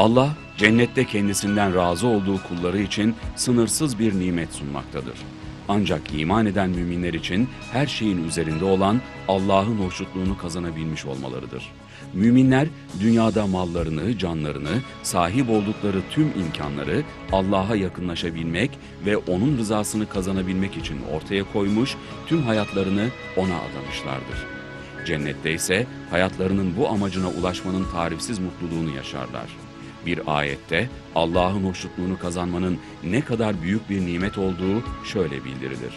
Allah cennette kendisinden razı olduğu kulları için sınırsız bir nimet sunmaktadır. Ancak iman eden müminler için her şeyin üzerinde olan Allah'ın hoşnutluğunu kazanabilmiş olmalarıdır. Müminler dünyada mallarını, canlarını, sahip oldukları tüm imkanları Allah'a yakınlaşabilmek ve O'nun rızasını kazanabilmek için ortaya koymuş, tüm hayatlarını O'na adamışlardır. Cennette ise hayatlarının bu amacına ulaşmanın tarifsiz mutluluğunu yaşarlar. Bir ayette Allah'ın hoşnutluğunu kazanmanın ne kadar büyük bir nimet olduğu şöyle bildirilir.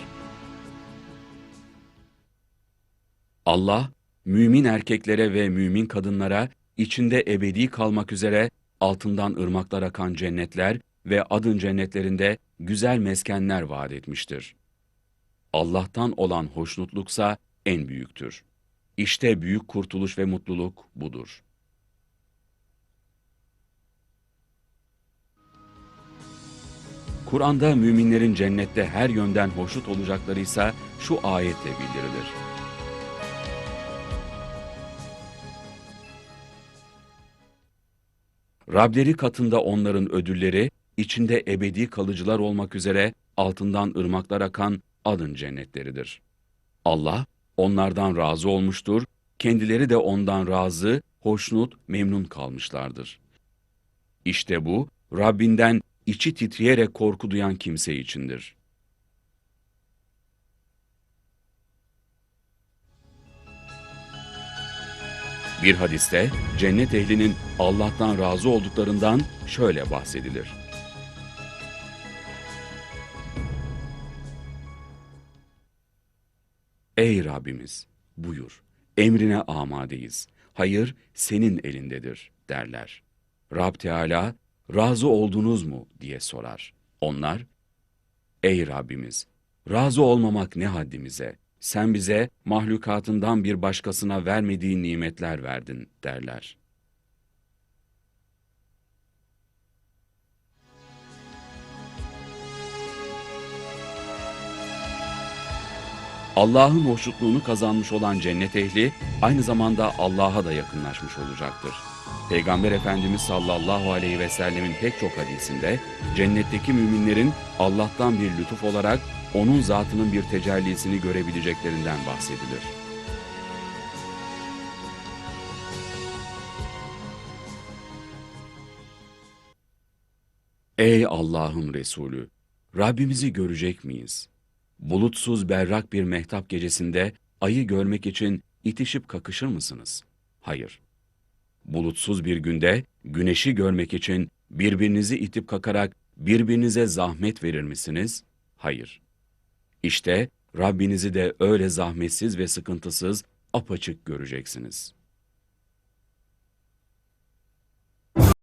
Allah, mümin erkeklere ve mümin kadınlara içinde ebedi kalmak üzere altından ırmaklar akan cennetler ve adın cennetlerinde güzel meskenler vaat etmiştir. Allah'tan olan hoşnutluksa en büyüktür. İşte büyük kurtuluş ve mutluluk budur. Kur'an'da müminlerin cennette her yönden hoşnut olacakları ise şu ayetle bildirilir. Rableri katında onların ödülleri, içinde ebedi kalıcılar olmak üzere altından ırmaklar akan adın cennetleridir. Allah onlardan razı olmuştur, kendileri de ondan razı, hoşnut, memnun kalmışlardır. İşte bu, Rabbinden içi titreyerek korku duyan kimse içindir. Bir hadiste cennet ehlinin Allah'tan razı olduklarından şöyle bahsedilir. Ey Rabbimiz buyur, emrine amadeyiz. Hayır senin elindedir derler. Rab Teala razı oldunuz mu diye sorar. Onlar, ey Rabbimiz razı olmamak ne haddimize, sen bize mahlukatından bir başkasına vermediğin nimetler verdin derler. Allah'ın hoşnutluğunu kazanmış olan cennet ehli aynı zamanda Allah'a da yakınlaşmış olacaktır. Peygamber Efendimiz sallallahu aleyhi ve sellemin pek çok hadisinde cennetteki müminlerin Allah'tan bir lütuf olarak onun zatının bir tecellisini görebileceklerinden bahsedilir. Ey Allah'ın Resulü! Rabbimizi görecek miyiz? Bulutsuz berrak bir mehtap gecesinde ayı görmek için itişip kakışır mısınız? Hayır. Bulutsuz bir günde güneşi görmek için birbirinizi itip kakarak birbirinize zahmet verir misiniz? Hayır. İşte Rabbinizi de öyle zahmetsiz ve sıkıntısız apaçık göreceksiniz.''